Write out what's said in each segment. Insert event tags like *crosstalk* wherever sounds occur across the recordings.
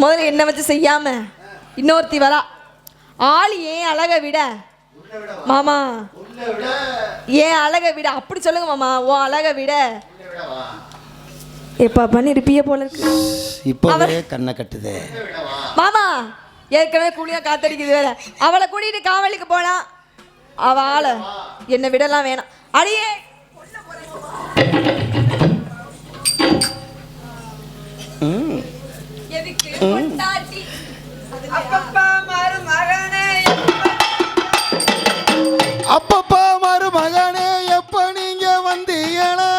முதல்ல என்ன வச்சு செய்யாம இன்னொருத்தி வரா. ஆள் ஏன் அழகை விட? மாமா ஏன் அழகை விட? அப்படி சொல்லுங்க மாமா உன் அழகை விட. எப்பா பண்ணிருப்பிய போல இருக்கு. இப்போவே கண்ணை கட்டுதே. மாமா ஏற்கனவே குழியா காத்தடிக்குது வேற. அவளை கூட்டிட்டு காவலுக்கு போலாம் அவ ஆளை என்னை விடலாம் வேணாம். அடியே! ம். அப்பப்பா மருமகனே எப்ப? நீங்க வந்தீங்களா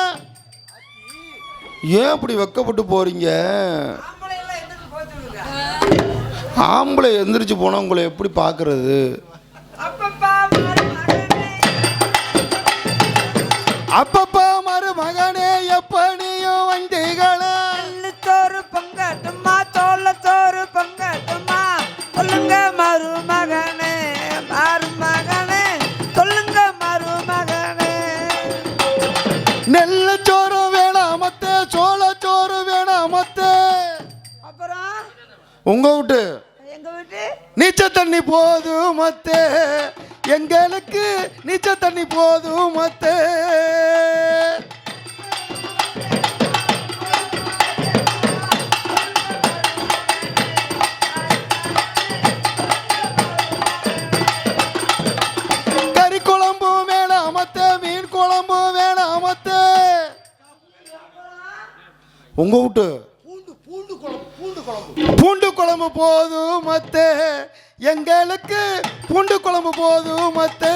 ஏன் அப்படி வெக்கப்பட்டு போறீங்க? ஆம்பளை எந்திரிச்சு போனா உங்களை எப்படி பார்க்கறது? அப்பப்பா உங்க வீட்டு? எங்க வீட்டு? நீச்ச தண்ணி போதும் மத்தே எங்களுக்கு நீச்ச தண்ணி போதும் மத்தே உங்க வீட்டு? பூண்டு குழம்பு போதும் மத்தே எங்களுக்கு பூண்டு குழம்பு போதும் மத்தே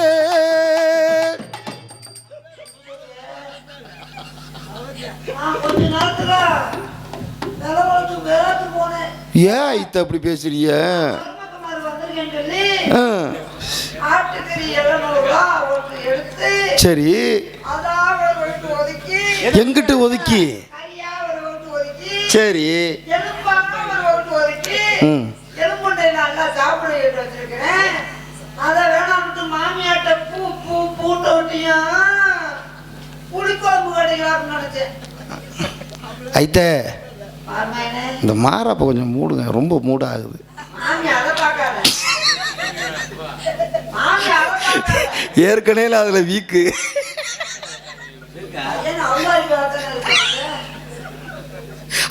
ஏன் இத்த அப்படி பேசுறிய சரி. எங்கிட்ட ஒதுக்கி? சரி ஆட்டுக்கறி எழுநூறு ரூபா ஒன்று எடுத்து சரி அதான் ஒரு வீட்டு ஒதுக்கி எங்கிட்டு ஒதுக்கி கையா ஒரு வீட்டு ஒதுக்கி சரி எலும்பாக ஒரு வீட்டு ஒதுக்கி ம் எலும்புண்டை நல்லா சாப்பிட எடுத்து வச்சிருக்கிறேன் அதை வேணாம்ட்டு மாமியாட்ட பூ பூ பூட்ட ஒட்டியும் புளிக்குழம்பு கடைகளான்னு நினைச்சேன். ஐத்த மாமாயனே இந்த மாறாப்ப கொஞ்சம் மூடுங்க. ரொம்ப மூடாகுது. ஏற்கனவே அதில் வீக்கு.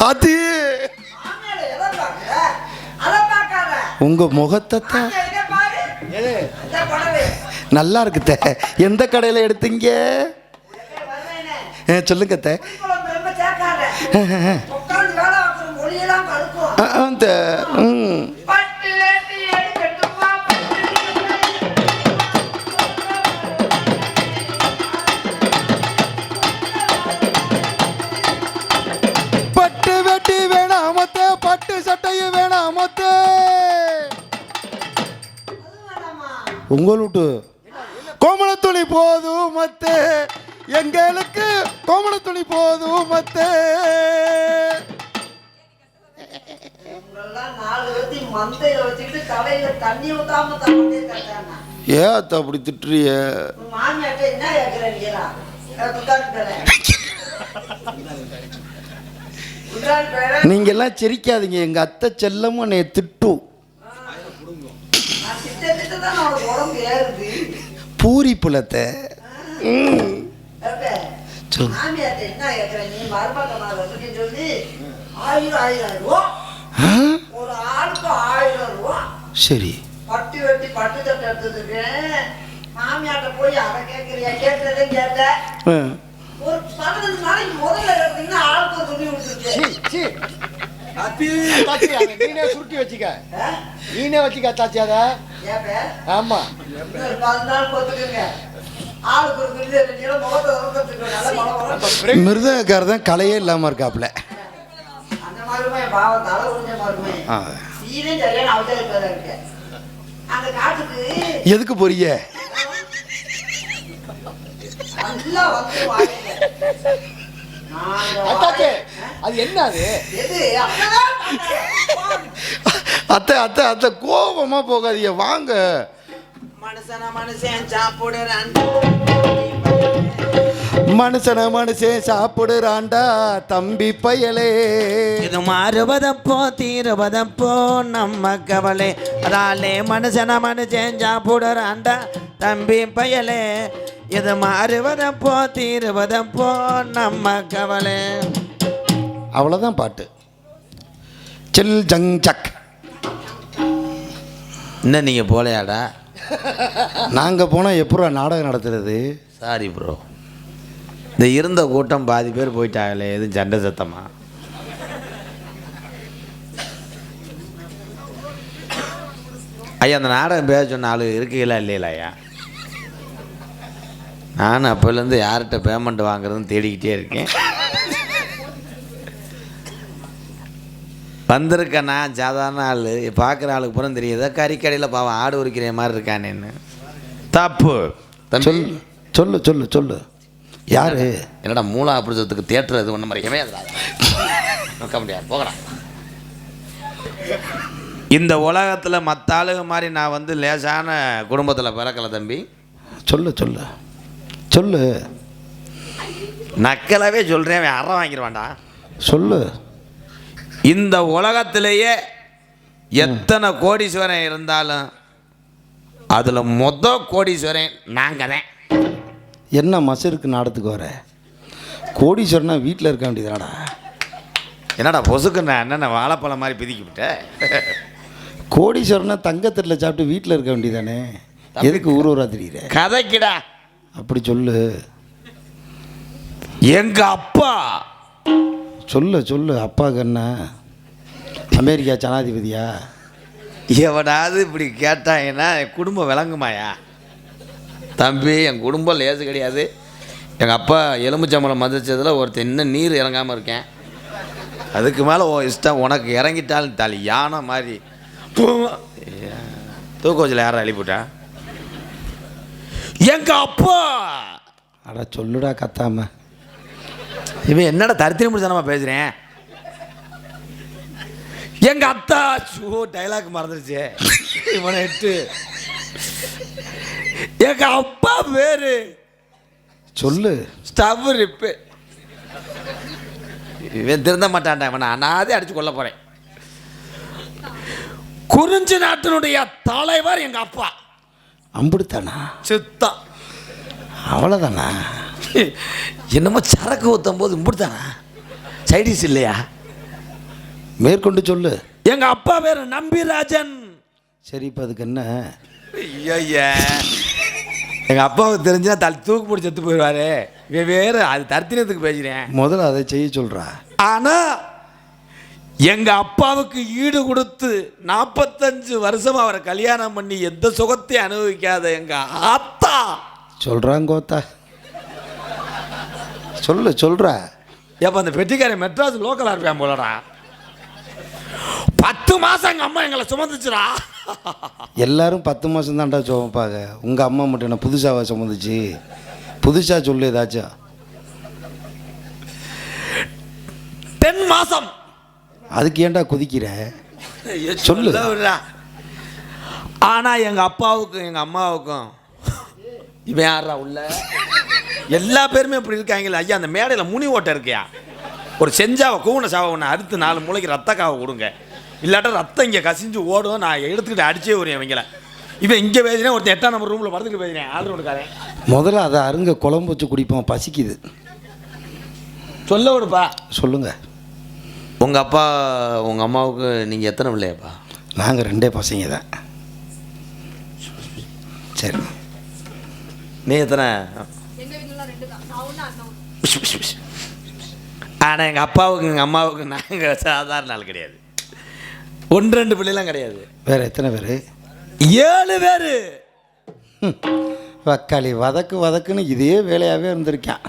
அது மாமியால எதை பார்க்கற அதை பார்க்காத உங்க முகத்தை இந்த நல்லா இருக்குத்த எந்த கடையில் எடுத்தீங்க? சொல்லுங்க அத்தை. புளிக்குழம்பு உங்கள் வீட்டு கோமண துணி போதும் மத்தே எங்களுக்கு கோமண துணி போதும் மத்தே அத்தை அப்படி திட்டுறிய? நீங்க எல்லாம்? சிரிக்காதீங்க. எங்க அத்தை செல்லமும் என்னை திட்டும். திட்ட திட்ட பூரி புலத்தை. சரி. பட்டு வெட்டி பட்டு சட்டை எடுத்துருக்கேன் மாமியாட்ட போய் அதை கேட்குறியா? கேட்டதே கேட்ட. ஒரு பதினஞ்சு நாளைக்கு முதல்ல எடுத்தீங்கன்னா ஆளுக்கு துணி அதை நீனே சுருட்டி வச்சுக்க. நீனே வச்சுக்க தாச்சி அதை. ஆமா. மிருதங்கார தான் கலையே இல்லாம இருக்காப்புல. அந்த மாதிரிமே பாவம் தலை உறிஞ்ச மாதிரிமே ஆ. சீனே சரியான அவசரம் இருக்கு. அந்த காட்டுக்கு எதுக்கு போறீங்க? நல்லா வந்து அத்தாச்சே அது என்ன அது. அத்தை அத்தை அத்தை கோபமா போகாதீங்க வாங்க. மனுஷன மனுஷன் சாப்பிடுறான். மனுஷன மனுஷன் சாப்பிடுறான்டா தம்பி பயலே. இது மாறுவதப்போ தீருவதப்போ நம்ம கவலை. அதாலே மனுஷன மனுஷன் சாப்பிடுறாண்டா தம்பி பயலே. இது மாறுவதப்போ தீருவதப்போ நம்ம கவலை. அவ்வளோதான் பாட்டு. சில் ஜங் சக். இன்னும் நீங்கள் போலையாடா? நாங்கள் போனால் எப்போ நாடகம் நடத்துறது? சாரி ப்ரோ இந்த இருந்த கூட்டம் பாதி பேர் போயிட்டாங்களே எதுவும் சண்டை சத்தமா? ஐயா அந்த நாடகம் பேச சொன்ன ஆளு இருக்கீங்களா இல்லையில ஐயா? நான் அப்போலேருந்து யார்கிட்ட பேமெண்ட் வாங்குறதுன்னு தேடிக்கிட்டே இருக்கேன். வந்திருக்க நான் சாதாரண ஆள் பார்க்குற ஆளுக்கு புறம் தெரியுதா கறிக்கடையில் பாவம் ஆடு உரிக்கிற மாதிரி இருக்கானேன்னு. தப்பு. தம்பி. சொல் சொல்லு சொல்லு சொல்லு. யாரு? என்னடா மூலா அப்படின்றதுக்கு தேட்டர் இது ஒன்று மாதிரியுமே நிற்க முடியாது போகலாம் இந்த உலகத்தில் மற்ற ஆளுங்க மாதிரி நான் வந்து லேசான குடும்பத்தில் பிறக்கல தம்பி. சொல்லு சொல்லு. சொல்லு. நக்கலாவே சொல்கிறேன் அவன் அறம் வாங்கிடுவான்டா சொல்லு. இந்த உலகத்திலேயே எத்தனை கோடீஸ்வரன் இருந்தாலும் அதில் மொத கோடீஸ்வரன் நாங்கள் தான் என்ன மசருக்கு நாடத்துக்கு வர? கோடீஸ்வரனா வீட்டில் இருக்க வேண்டியதாடா என்னடா? பொசுக்குண்ணா என்னென்ன வாழைப்பழம் மாதிரி பிதிக்கி விட்ட கோடீஸ்வரனா தங்கத்தட்டில் சாப்பிட்டு வீட்டில் இருக்க வேண்டியதானே? எதுக்கு ஊர் ஊரா தெரியுற? கதைக்கிடா. அப்படி சொல்லு. எங்க அப்பா? சொல்லு சொல்லு. அப்பாவுக்கு என்ன? அமெரிக்கா ஜனாதிபதியா? எவனாவது இப்படி கேட்டாங்கன்னா குடும்பம் விளங்குமாயா? தம்பி என் குடும்பம் லேசு கிடையாது. எங்கள் அப்பா எலும்புச்சம்பளம் மதிச்சதில் ஒருத்தன் இன்னும் நீர் இறங்காமல் இருக்கேன். அதுக்கு மேலே ஓ இஷ்டம் உனக்கு இறங்கிட்டாலும் தலி யானை மாதிரி. தூக்கோச்சில் யாரும் அழிப்புட்டா? எங்கள் அப்பா! அட சொல்லுடா கத்தாம. இவன் என்னடா தரித்திரி முடிச்சானமா பேசுகிறேன் எங்க அத்தா ஷோ டைலாக் மறந்துருச்சு. இவனை எட்டு எங்க அப்பா பேரு சொல்லு. ஸ்டவ் ரிப்பு. இவன் திருந்த மாட்டான்டா இவனை அனாதே அடிச்சு கொல்ல போறேன். குறிஞ்சி நாட்டினுடைய தலைவர் எங்க அப்பா. அம்புடுத்தானா? சித்தம் அவ்வளோதானா என்னமோ சரக்கு ஊற்றும் போது இம்பிடுத்தானா? சைடிஸ் இல்லையா? மேற்கொண்டு சொல்லு. எங்க அப்பா பேரு நம்பிராஜன் சரி இப்போ அதுக்கு என்ன? ஐயா எங்க அப்பாவுக்கு தெரிஞ்சா தலை தூக்கு போட்டு செத்து போயிடுவாரு. வேற அது தர்த்தினத்துக்கு பேசுறேன் முதல்ல அதை செய்ய சொல்கிறா ஆனா எங்க அப்பாவுக்கு ஈடு கொடுத்து நாற்பத்தஞ்சு வருஷம் அவரை கல்யாணம் பண்ணி எந்த சுகத்தையும் அனுபவிக்காத எங்க ஆத்தா. சொல்கிறான் கோத்தா. சொல்லு சொல்கிறா எப்ப அந்த பெட்டிக்காரன் மெட்ராஸ் லோக்கலா இருப்பேன் போலடா. பத்து மாசம் எங்க அம்மா எங்களை சுமந்துச்சுடா. எல்லாரும் பத்து மாதம் தான்டா சுமப்பாங்க. உங்கள் அம்மா மட்டும் என்ன புதுசாக சுமந்துச்சு? புதுசாக சொல்லு ஏதாச்சும். டென் மாசம். அதுக்கு ஏன்டா கொதிக்கிற? சொல்லு. சொல்ல. விடுடா. ஆனா எங்க அப்பாவுக்கும் எங்க அம்மாவுக்கும் இவன் யாரா உள்ள? எல்லா பேருமே இப்படி இருக்காங்களே ஐயா அந்த மேடையில் முனி ஓட்டை இருக்கியா? ஒரு செஞ்சாவை கூவன சாவை ஒன்று அறுத்து நாலு மூளைக்கு ரத்த காவை கொடுங்க. இல்லாட்டா ரத்தம் இங்கே கசிஞ்சு ஓடும். நான் எடுத்துக்கிட்டு அடிச்சே வருவேன் இவங்கள. இவன் இங்கே பேசினேன் ஒருத்தன் எட்டாம் நம்பர் ரூமில் படுத்துக்கிட்டு பேசினேன் ஆள் கொடுக்காரன் முதல்ல அதை அருங்க குழம்பு வச்சு குடிப்போம். பசிக்குது. சொல்ல விடுப்பா. சொல்லுங்க. உங்கள் அப்பா உங்கள் அம்மாவுக்கு நீங்கள் எத்தனை பிள்ளையாப்பா? நாங்கள் ரெண்டே பசங்க தான். சரி. நீ எத்தனை? ஆனால் எங்கள் அப்பாவுக்கு எங்கள் அம்மாவுக்கு நாங்கள் சாதாரண ஆள் கிடையாது. ஒன்று ரெண்டு பிள்ளைலாம் கிடையாது. வேற எத்தனை பேர்? ஏழு பேர். வக்காளி வதக்கு வதக்குன்னு இதே வேலையாகவே இருந்திருக்கான்.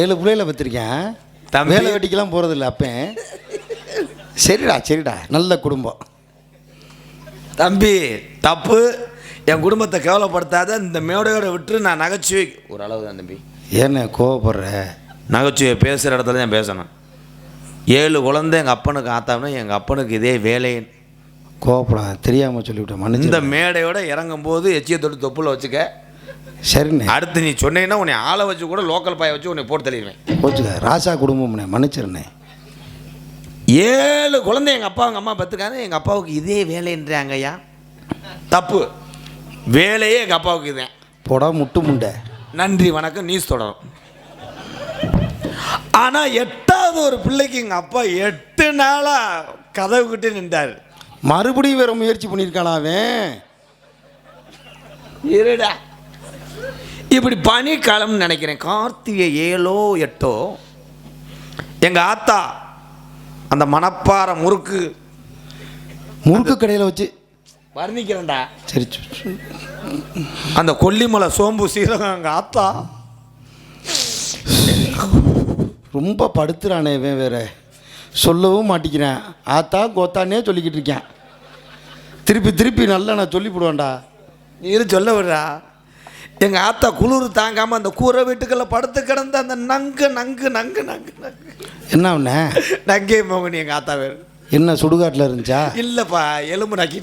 ஏழு பிள்ளைகளை பற்றிருக்கேன். தம்பி. வேலை வெட்டிக்கெல்லாம் போகிறதில்ல அப்பேன் சரிடா சரிடா. நல்ல குடும்பம். தம்பி தப்பு. என் குடும்பத்தை கேவலப்படுத்தாத இந்த மேடையோட விட்டு நான் நகைச்சுவை. ஒரு அளவு தான் தம்பி. ஏன்னு கோவப்படுற? நகைச்சுவை பேசுகிற இடத்துல தான் பேசணும். ஏழு குழந்தை எங்கள் அப்பனுக்கு ஆத்தாம்னா எங்கள் அப்பனுக்கு இதே வேலை கோவப்படாத தெரியாமல் சொல்லிவிட்டேன் இந்த மன்னிச்சு மேடையோட இறங்கும் போது எச்சியை தொட்டு தொப்புல வச்சுக்க. சரிண்ணே. அடுத்து நீ சொன்னீங்கன்னா உன்னை ஆளை வச்சு கூட லோக்கல் பாயை வச்சு உன்னை போட்டு தள்ளிடுவேன். போச்சுக்க ராசா குடும்பம்ண்ணே மன்னிச்சிருண்ணே. ஏழு குழந்தை எங்கள் அப்பா எங்கள் அம்மா பத்துக்காங்க எங்கள் அப்பாவுக்கு இதே வேலைன்றாங்க ஐயா தப்பு. வேலையே எங்கள் அப்பாவுக்கு இதுதான். போடா முட்டு முண்டை. நன்றி வணக்கம் நீஸ் தொடரும். ஆனால் எட்டாவது ஒரு பிள்ளைக்கு எங்கள் அப்பா எட்டு நாளாக கதவுக்கிட்டே நின்றார். மறுபடியும் வேற முயற்சி பண்ணியிருக்கானா அவன்? இருடா. இப்படி பனிக்காலம்னு நினைக்கிறேன். கார்த்திகை ஏழோ எட்டோ எங்கள் ஆத்தா அந்த மணப்பாறை முறுக்கு முறுக்கு கடையில் வச்சு வர்ணிக்கிறேன்டா. சரி அந்த கொல்லிமலை சோம்பு சீரகம் எங்கள் ஆத்தா. ரொம்ப படுத்துறானே இவன் வேற. சொல்லவும் மாட்டிக்கிறேன். ஆத்தா கோத்தானே சொல்லிக்கிட்டு இருக்கேன். திருப்பி திருப்பி நல்லா நான் சொல்லிவிடுவேன்டா இரு சொல்ல விடுறா. எங்கள் ஆத்தா குளிர் தாங்காமல் அந்த கூரை வீட்டுக்குள்ள படுத்து கிடந்த அந்த நங்கு நங்கு நங்கு நங்கு நங்கு. என்ன அவன? நங்கே மோகன் எங்கள் ஆத்தா வேறு. என்ன சுடுகாட்டில் இருந்துச்சா? இல்லைப்பா எலும்பு நக்கி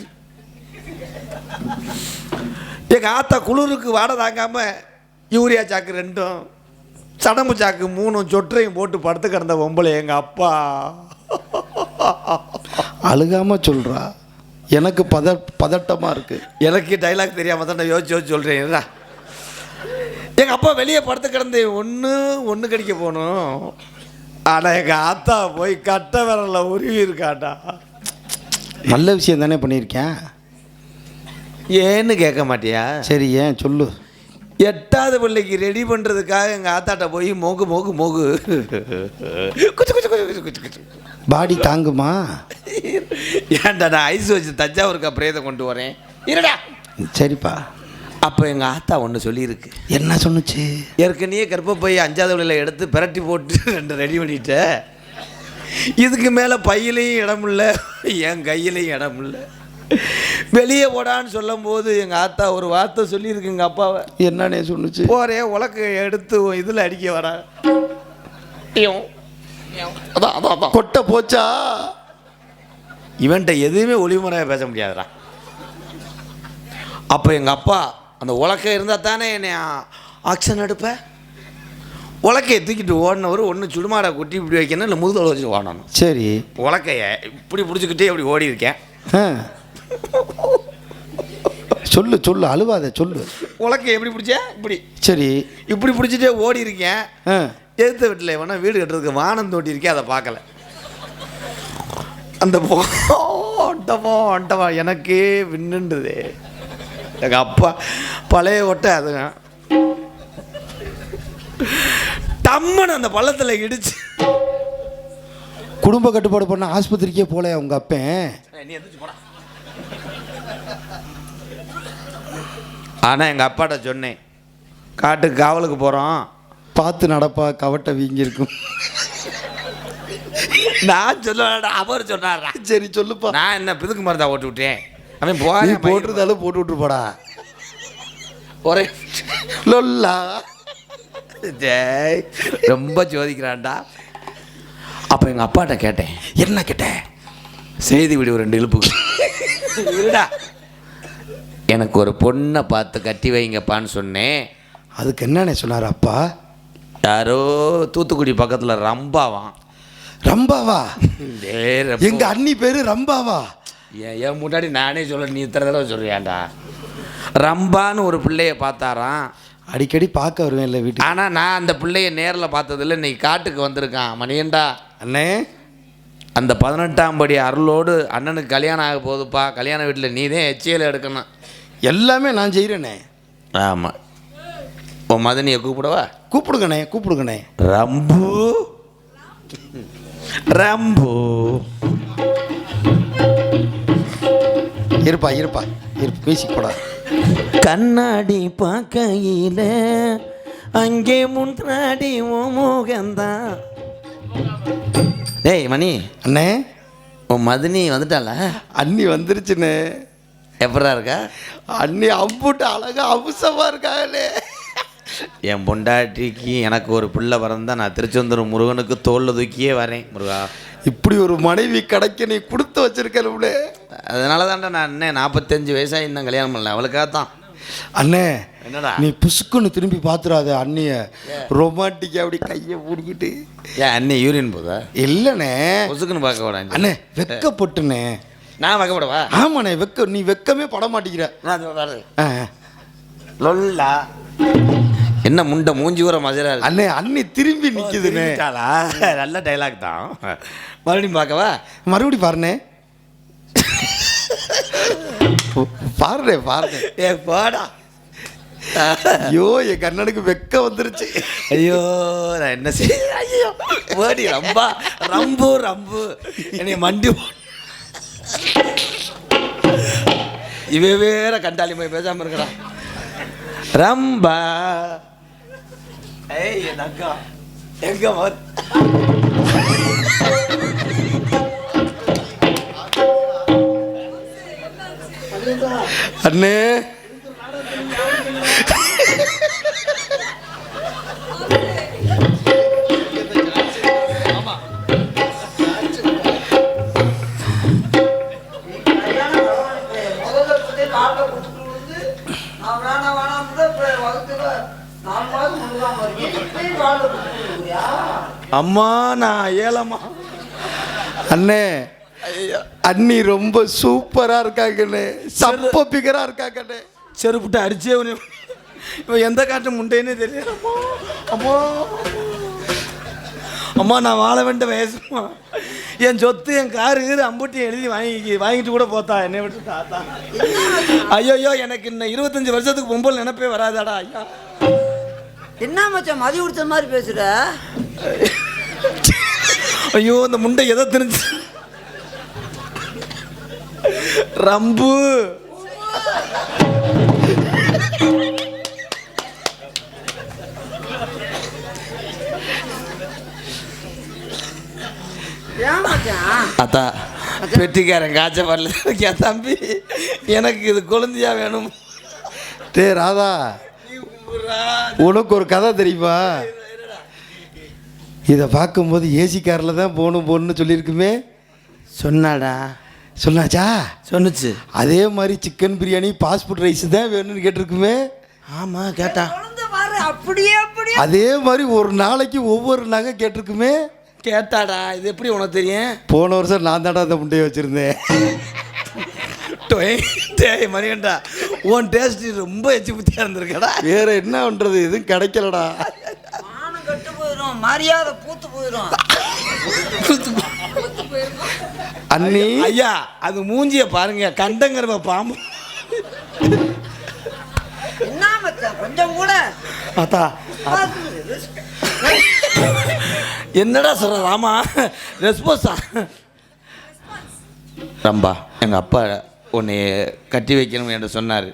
எங்கள் ஆத்தா குளிருக்கு வாடை தாங்காம யூரியா சாக்கு ரெண்டும் சடம்பு சாக்கு மூணும் சொற்றையும் போட்டு படுத்து கிடந்த பொம்பளை எங்கள் அப்பா. அழுகாம சொல்றா. எனக்கு பத பதட்டமாக இருக்கு. எனக்கு டைலாக் தெரியாம தான் நான் யோசிச்சு யோசிச்சு சொல்கிறேன் எங்கள் அப்பா வெளியே படுத்து கிடந்து ஒன்று ஒன்று கடிக்க போகணும். ஆனால் எங்கள் ஆத்தா போய் கட்ட விரல உருவி இருக்காண்டா நல்ல விஷயம் தானே பண்ணியிருக்கேன். ஏன்னு கேட்க மாட்டியா? சரி ஏன்? சொல்லு. எட்டாவது பிள்ளைக்கு ரெடி பண்ணுறதுக்காக எங்கள் ஆத்தாட்ட போய் மோகு மோகு மோகு. குச்சு குச்சு குச்சு குச்சு குச்சு குச்சு. பாடி தாங்குமா? ஏன்டா நான் ஐஸ் வச்சு தஞ்சாவூருக்கு பிரேதம் கொண்டு வரேன். இருடா. சரிப்பா. அப்போ எங்கள் ஆத்தா ஒன்று சொல்லியிருக்கு. என்ன சொன்னுச்சு? ஏற்கனவே கர்ப்பப்பை அஞ்சாவது விலையில் எடுத்து பிரட்டி போட்டு ரெண்டு ரெடி பண்ணிட்ட இதுக்கு மேலே பையிலையும் இடம் இல்லை என் கையிலையும் இடம் இல்லை. *laughs* வெளியே போடான்னு சொல்லும்போது எங்கள் ஆத்தா ஒரு வார்த்தை சொல்லியிருக்கு எங்கள் அப்பாவை. என்னன்னே சொன்னுச்சு. போறே உலக்க எடுத்து இதில் அடிக்க வரா. ஐயோ. அதான் அதான் கொட்டை போச்சா? இவன்ட்ட எதுவுமே ஒளிமுறையாக பேச முடியாதுடா. அப்போ எங்கள் அப்பா அந்த உலக்க இருந்தால் தானே என்னை ஆக்ஷன் எடுப்பேன் உலக்கையை தூக்கிட்டு ஓடினவர் ஒன்று சுடுமாடை கொட்டி இப்படி வைக்கணும் இல்லை முதுதலை வச்சு ஓடணும். சரி. உலக்கைய இப்படி பிடிச்சிக்கிட்டே இப்படி ஓடி இருக்கேன் ஆ. சொல்லு சொல்லு அழுவாத சொல்லு. உலக்கைய எப்படி பிடிச்சேன் இப்படி. சரி. இப்படி பிடிச்சிட்டே ஓடி இருக்கேன். எழுத்த வீட்டில் வேணா வீடு கட்டுறதுக்கு வானம் தோட்டி இருக்கேன் அதை பார்க்கல. அந்த ஒட்டமோ ஒட்டமா எனக்கே விண்ணுன்றது. எங்கள் அப்பா பழைய ஒட்டை அதுங்க. டம்முன்னு அந்த பள்ளத்தில் இடிச்சு. குடும்ப கட்டுப்பாடு பண்ண ஆஸ்பத்திரிக்கே போல உங்க அப்பன்? நீ எந்திரிச்சு போடா. ஆனால் எங்கள் அப்பாட்ட சொன்னேன் காட்டுக்கு காவலுக்கு போகிறோம் பார்த்து நடப்பா கவட்டை வீங்கியிருக்கும். நான் சொல்ல அவர் சொன்னாரா? சரி சொல்லுப்பா. நான் என்ன பிதுக்கு மருந்தா ஓட்டு விட்டேன்? அவன் போய் போட்டிருந்தாலும் போட்டு விட்டு போடா ஒரே லொல்லா. ஜெய் ரொம்ப சோதிக்கிறான்டா அப்போ எங்கள் அப்பாட்ட கேட்டேன் என்ன கேட்ட? செய்தி விடு ரெண்டு இழுப்புக்கு இருடா. எனக்கு ஒரு பொண்ணை பார்த்து கட்டி வைங்கப்பான்னு சொன்னேன். அதுக்கு என்னண்ணே சொன்னார் அப்பா? யாரோ தூத்துக்குடி பக்கத்தில் ரம்பாவான் ரம்பாவா? எங்க அண்ணி பேரு ரம்பாவா? என் முன்னாடி நானே சொல்ல நீ இத்தனை தடவை சொல்றியாண்டா? ரம்பான்னு ஒரு பிள்ளைய பார்த்தாராம். அடிக்கடி பார்க்க வருவேன் இல்லை வீட்டுக்கு. ஆனால் நான் அந்த பிள்ளைய நேரில் பார்த்ததில்ல இன்னைக்கு காட்டுக்கு வந்திருக்கான். மணியண்டா. அண்ணே. அந்த பதினெட்டாம் படி அருளோடு அண்ணனுக்கு கல்யாணம் ஆக போகுதுப்பா. கல்யாண வீட்டில் நீ தான் எச்சியல் எடுக்கணும். எல்லாமே நான் செய்கிறேனே ஆமாம் உன் மதனியை கூப்பிடவா? கூப்பிடுங்கண்ணே கூப்பிடுங்கண்ணே. ரம்பு. ரம்பு. இருப்பா இருப்பா. இருப்பா பேசிக் போடா. கண்ணாடி பார்க்கையில அங்கே முன்னாடி உன் முகந்தான் டேய் மணி. அண்ணே. உன் மதினி வந்துட்டாளா அண்ணி வந்துருச்சுண்ணே. எப்படா இருக்கா? அண்ணி அம்புட்டு அழகா அம்சமா இருக்காங்களே என் பொண்டாட்டிக்கு எனக்கு ஒரு பிள்ளை பிறந்தா நான் திருச்செந்தூர் முருகனுக்கு தோல்ல தூக்கியே வரேன் முருகா. இப்படி ஒரு மனைவி கிடைக்க நீ கொடுத்து வச்சிருக்கலும்னே அதனால தான்டா நான் என்ன நாற்பத்தஞ்சு வயசாக இன்னும் கல்யாணம் பண்ணல. அவளுக்காக தான் அண்ணே என்னடா? நீ புசுக்குன்னு திரும்பி பார்த்துறாத அண்ணிய. ரொமான்டிக்கா அப்படி கையை பிடிக்கிட்டு. ஏன் அண்ணி யூரின் போதா? இல்லைண்ணே. கொசுக்குன்னு பார்க்க விடாங்க அண்ணே வெக்கப்பட்டுண்ணே. நான் வைக்கப்படவா? ஆமாண்ணே வெக்க நீ வெக்கமே பட மாட்டேங்கிற. நான். லொல்லா. என்ன முண்டை மூஞ்சி ஊற மதுரா அண்ணே அண்ணி திரும்பி திரும்பிட்டாளா? நல்ல டைலாக் தான். மறுபடியும் பார்க்கவா? மறுபடி பாருண்ணே. பாருண்ணே பாருண்ணே ஏ போடா. ஐயோ என் கண்ணனுக்கு வெக்க வந்துருச்சு. ஐயோ நான் என்ன செய்ய ஐயோ ஓடி ரம்பா. ரம்பு ரம்பு. என்னைய மண்டி இவ வேற கண்டாளி போய் பேசாம இருக்கிறான் ரம்பா. ஏய் என் அக்கா. எங்க அண்ணே. அம்மா நான் ஏலம்மா அண்ணே அண்ணி ரொம்ப சூப்பரா இருக்காங்கண்ணே. சப்ப பிகரா இருக்காங்கண்ணே. செருப்புட்டு அடிச்சே இவன் எந்த காட்டு முண்டைன்னு தெரியல. அம்மா அம்மா. நான் வாழ வேண்ட வயசுமா? என் சொத்து என் காரு அம்புட்டி எழுதி வாங்கி வாங்கிட்டு கூட போத்தா என்னை விட்டு தாத்தா. ஐயோ எனக்கு இன்னும் இருபத்தஞ்சு வருஷத்துக்கு பொம்பல் நினைப்பே வராதாடா ஐயா. என்ன மச்சான் மதி கொடுத்த மாதிரி பேசுற? ஐயோ இந்த முண்டை எதை தெரிஞ்சு ரம்பு. அத்தா பெட்டிக்காரன் காய்ச்ச வரல. என் தம்பி எனக்கு இது குழந்தையா வேணும். டே ராதா. உனக்கு ஒரு கதை தெரியுமா? இதை பார்க்கும்போது ஏசி காரில் தான் போகணும் போகணும்னு சொல்லியிருக்குமே. சொன்னாடா. சொன்னாச்சா? சொன்னுச்சு. அதே மாதிரி சிக்கன் பிரியாணி பாஸ்போர்ட் ரைஸ் தான் வேணும்னு கேட்டிருக்குமே. ஆமா கேட்டா. அப்படியே அப்படியே. அதே மாதிரி ஒரு நாளைக்கு ஒவ்வொரு நகை கேட்டிருக்குமே. கேட்டாடா இது எப்படி உனக்கு தெரியும்? போன வருஷம் நான் தாண்டா அந்த முட்டையை வச்சுருந்தேன். டொய், டேய் மணிகண்டா உன் டேஸ்ட் ரொம்ப எச்சு புத்தியா இருந்திருக்கடா. வேற என்ன பண்ணுறது எதுவும் கிடைக்கலடா. மரியாதை பூத்து போயிடும் அண்ணி. ஐயா அது மூஞ்சிய பாருங்க. கண்டங்கிற பாம்பு. என்ன மச்சான் கொஞ்சம் கூட. அத்தா என்னடா சொல்ற ராமா? ரெஸ்பான்ஸா ரம்பா எங்க அப்பா உன்னை கட்டி வைக்கணும் என்று சொன்னார்.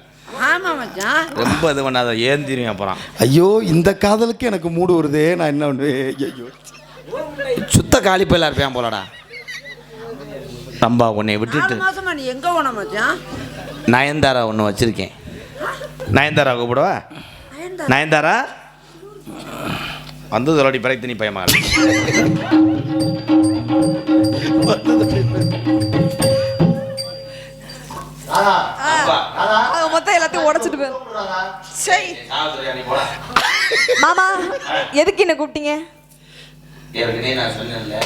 ரொம்ப இது பண்ணாத ஏந்திரும் அப்புறம். ஐயோ இந்த காதலுக்கு எனக்கு மூடு வருதே நான் என்ன பண்ணுவேன்? ஐயோ சுத்த காலிப்பையில இருப்பேன் போலடா. ரம்பா உன்னை விட்டுட்டு. மாசமா நீ எங்க போன மச்சான்? நயன்தாரா ஒன்று வச்சிருக்கேன். நயன்தாரா கூப்பிடவா? நயன்தாரா. நயன்தாரா? வந்து தொலடி பிறகு நீ பயமா அவங்க மொத்தம் எல்லாத்தையும் உடைச்சிட்டு போயிரு சரி மாமா எதுக்கு என்ன கூப்பிட்டீங்க? ஏற்கனவே நான் சொன்னேன்ல.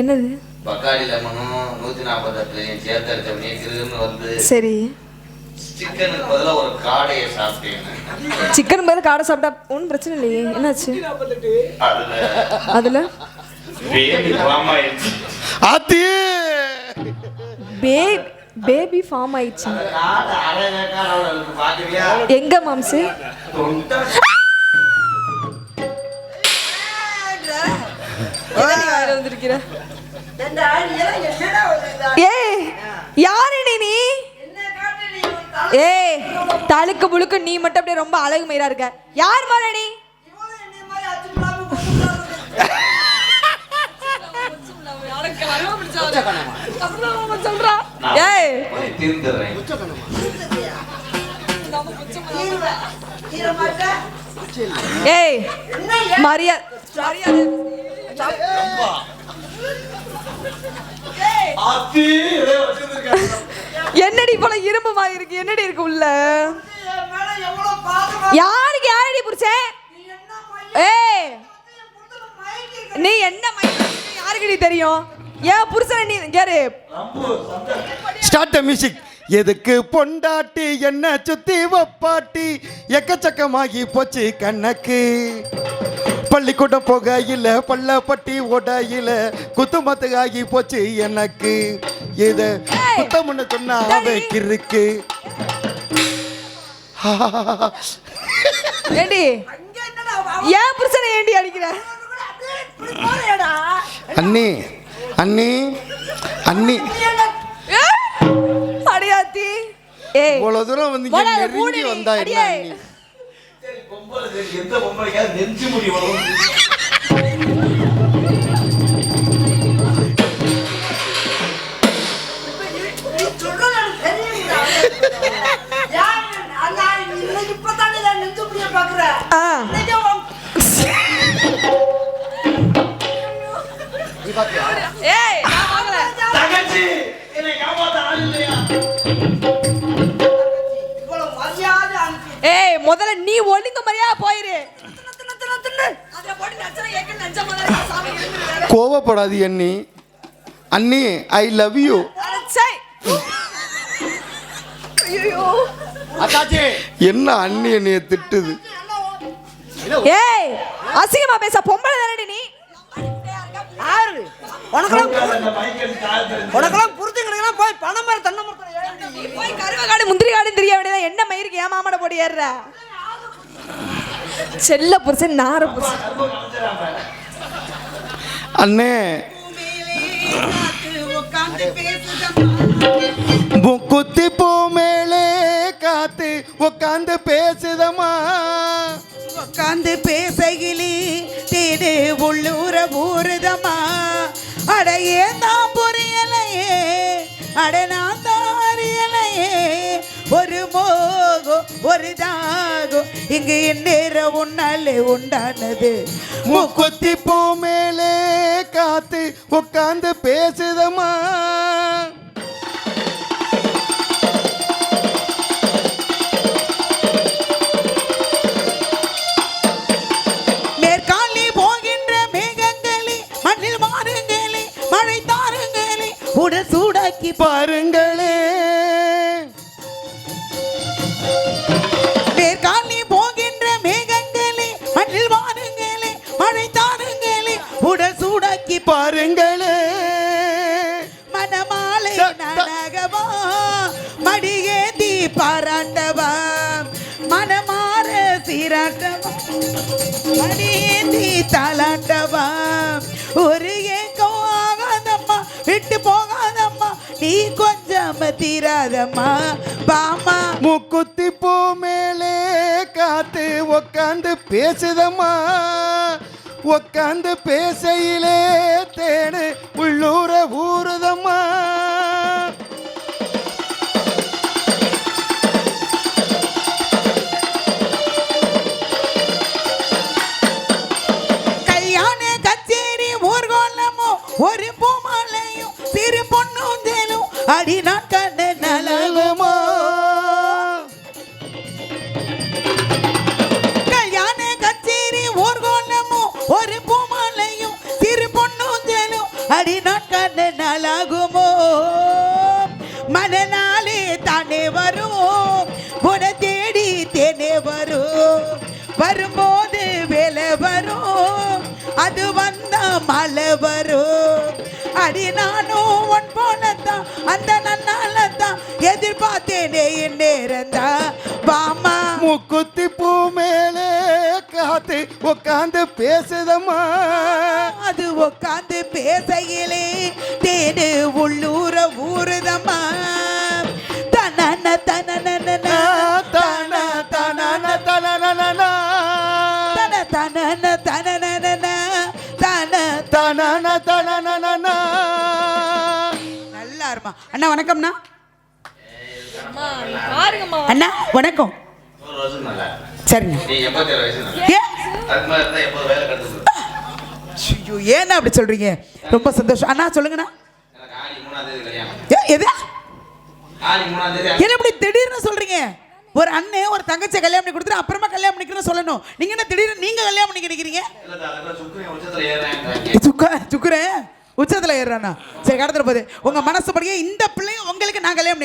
என்னது? பக்காளி லெமனும் நூற்றி நாற்பத்தெட்டு சேர்த்து அடிச்சவனே கிருன்னு வந்து சரி. சிக்கனுக்கு பதிலாக ஒரு காடையை சாப்பிட்டேன் சிக்கன் பதில் காடை சாப்பிட்டா ஒன்றும் பிரச்சனை இல்லையே. என்னாச்சு? அதில் அதுல? பேபி பேபி ஃபார்ம் ஆயிடுச்சு. எங்க மாம்சு? நீ வந்திருக்கிற ஏ யாரு நீ? ஏ ஏய் தழுக்கு புழுக்கு நீ மட்டும் அப்படியே ரொம்ப அழகு மயிரா இருக்க. யார் மாற நீ இவனும் என்னைய மாதிரி அச்சு புடாம பொண்ணு புடாம இருக்கு. ஏய். தீர்ந்துடுறேன். ஏய்? மரியாதை. மரியாதை என்னடி போல இரும்பு மாதிரி இருக்கு? என்னடி இருக்கு உள்ள? யாருக்கு யாரடி புருஷன் நீ என்ன மையம் ஏய். நீ என்ன யாருக்குடி தெரியும்? ஏன் புருஷனை நீ கேரு ஸ்டார்ட் மியூசிக் எதுக்கு பொண்டாட்டி என்ன சுத்தி வப்பாட்டி எக்கச்சக்கமாகி போச்சு கண்ணக்கு. பள்ளிக்கூடம் போகையில் பள்ளப்பட்டி ஓடையில் குத்துமத்து ஆகி போச்சு எனக்கு. இத. குத்தம்னு சொன்னா அவைக்கு இருக்கு *laughs* ஏண்டி? அங்க என்னடா அவ- ஏன் புருஷனை ஏண்டி அடிக்கிற. அண்ணி அண்ணி அண்ணி. ஏய், அடியாத்தி. ஏய் இவ்வளவு தூரம் வந்து நெருங்கி வந்தா என்ன. அண்ணி? நீ ஒழுங்கு மரியா போயிரு. கோவப்படாது அண்ணி. அண்ணி ஐ லவ் யூ என்ன அண்ணி என்னைய திட்டுது? ஏய் அசிங்கமா பேச பொம்பளை தானடி நீ? யாரு? உனக்கெல்லாம் உனக்கெல்லாம் புரிஞ்சுக்கிறீங்கன்னா போய் பணம் தென்னை மரத்துல கருவகாடு முந்திரி காடு தெரிய வேண்டியதா என்ன மயிருக்கு ஏன் மாமாட போட்டு ஏறுற? செல்ல புருஷன் நார புருஷன். அண்ணே. குத்தி பூ மேலே காத்து உட்காந்து பேசுதம்மா. உட்காந்து பேசையிலே தேடு உள்ளூர ஊறுதம்மா. அட ஏன் தான் புரியலையே? அட நான் தான் அறியலையே? ஒரு மோகம் ஒரு தாகம் இங்கு எந்நேர உன்னாலே உண்டானது. முக்குத்தி பூ மேலே காத்து உட்காந்து பேசுதம்மா. மேற்காலி போகின்ற மேகங்களே மண்ணில் மாறுங்களே மழை தாருங்களே உடல் சூடாக்கி பாருங்களே. பாராட்டவா மனமாற சீராட்டவா மடியேந்தி தாளாட்டவா ஒரு ஏக்கம் ஆகாதம்மா விட்டு போகாதம்மா நீ கொஞ்சம் தீராதம்மா. பாமா முக்குத்தி பூ மேலே காத்து உட்காந்து பேசுதம்மா. உட்காந்து பேசையிலே தேடு உள்ளூர ஊறுதம்மா. ஒரு பூமாலையும் சிறு பொண்ணுந்தேனும் அடி நான் கண்ட நலமா கல்யாண கச்சேரி ஊர்கோலமோ ஒரு பூமாலையும் சிறு பொண்ணுந்தேனும் அடி நான் கண்ட நலாகுமோ? மனநாளே தானே வரும் உன தேடி தேனே வரும். வரும்போது வேலை வரும் அது மழை வரும் அடி நானும் உன் போலத்தான் அந்த நன்னாலத்தான் எதிர்பார்த்தேனே என் நேரந்தா. வாமா முக்குத்தி பூ மேலே காத்து உட்காந்து பேசுதம்மா. அது உட்காந்து பேசையிலே தேடு உள்ளூர ஊறுதம்மா. மாதிரி இருந்தா எப்போது வேலை கட்டுது. ஐயோ ஏண்ணா அப்படி சொல்றீங்க? ரொம்ப சந்தோஷம். அண்ணா சொல்லுங்கண்ணா. எது? என்ன இப்படி திடீர்னு சொல்றீங்க? ஒரு அண்ணன் ஒரு தங்கச்சியை கல்யாணம் பண்ணி கொடுத்துட்டு அப்புறமா கல்யாணம் பண்ணிக்கிறேன்னு சொல்லணும். நீங்க என்ன திடீர்னு நீங்க கல்யாணம் பண்ணி சுக்க சுக்குறேன் உச்சத்துல ஏறானா சரி கடத்துல போகுது உங்க மனசுபடியே இந்த பிள்ளையும் உங்களுக்கு நான் கல்யாணம்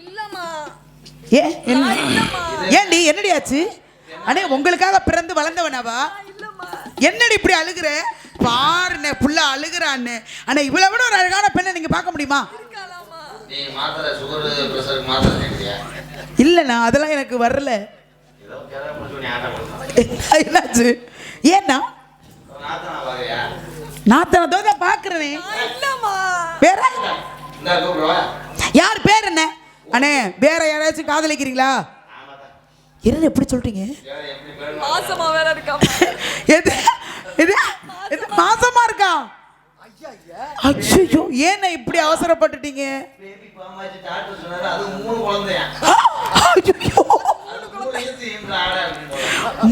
இல்லம்மா. ஏ? ஏன்டி என்னடி ஆச்சு? அண்ணே உங்களுக்காக பிறந்து வளர்ந்தவனாவா? என்னடி இப்படி அழுகுற? பாருண்ணே புள்ள அழுகுறான்னு. அண்ணே இவ்வளவு விட ஒரு அழகான பெண்ணை நீங்க பார்க்க முடியுமா? இல்லைண்ணா அதெல்லாம் எனக்கு வரல. என்னாச்சு? ஏன்னா? நாத்தனா வகையா நாத்தனதோ தான் பார்க்குறேனே. இல்லம்மா வேற? யார் பேர் என்ன? அண்ணே வேற யாராச்சும் காதலிக்கிறீங்களா? என்ன எப்படி சொல்றீங்க? மாசமா வேற இருக்காமா *laughs* எது? எது? எது? மாசமா. இருக்கா? ஐயோ ஏண்ணே இப்படி அவசரப்பட்டுட்டீங்க.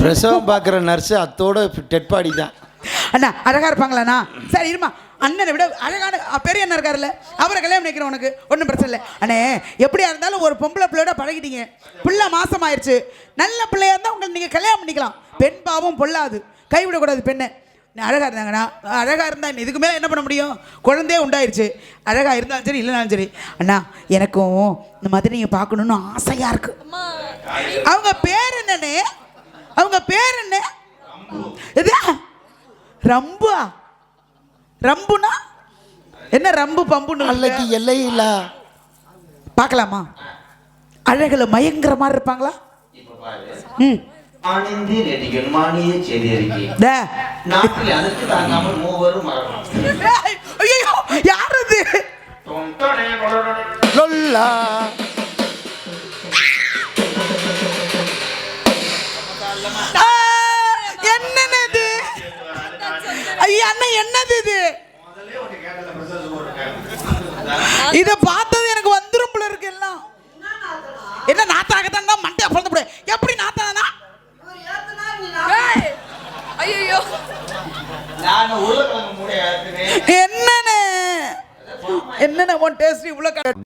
பிரசவம் பார்க்குற நர்ஸு அத்தோட டெட் பாடி தான். அண்ணா அழகா இருப்பாங்களாண்ணா சரி இருமா. அண்ணனை விட அழகான பெரிய அண்ணன் இருக்காருல்ல. அவரை கல்யாணம் பண்ணிக்கிறேன் உனக்கு. ஒன்றும் பிரச்சனை இல்லை. அண்ணே எப்படியா இருந்தாலும் ஒரு பொம்பளை பிள்ளையோட பழகிட்டீங்க. பிள்ளை மாசம் ஆயிடுச்சு நல்ல பிள்ளையா இருந்தால் உங்களை நீங்கள் கல்யாணம் பண்ணிக்கலாம். பெண் பாவம் பொல்லாது. கைவிடக்கூடாது பெண்ணை. அழகாக இருந்தாங்கண்ணா. அழகாக இருந்தா இதுக்கு மேலே என்ன பண்ண முடியும்? குழந்தையே உண்டாயிருச்சு. அழகாக இருந்தாலும் சரி இல்லைனாலும் சரி. அண்ணா எனக்கும் இந்த மாதிரி நீங்கள் பார்க்கணுன்னு ஆசையாக இருக்கு. அவங்க பேர் என்னண்ணே? அவங்க பேர் என்ன? எது ரம்பா. ரம்புனா? என்ன ரம்பு பம்புன்னு அல்லக்கு எல்லையில்ல? பார்க்கலாமா? அழகுல மயங்கிற மாதிரி இருப்பாங்களா? ம். ஆணிந்து நெடிகள் மானிய. நாட்டில் அதற்கு தாங்காமல் மூவரும் மரணம் யார் அது? தொண்டனே. லொல்லா. ஐயா அண்ணன் என்னது இது? இத பார்த்தது எனக்கு வந்துரும் போல இருக்கு எல்லாம். என்ன நாத்தாகத்தான் மண்டை பிறந்து போடு. எப்படி நாத்தானா ஐயோ என்னன்னு? என்னன்னு? உன் டேஸ்ட் இவ்வளோ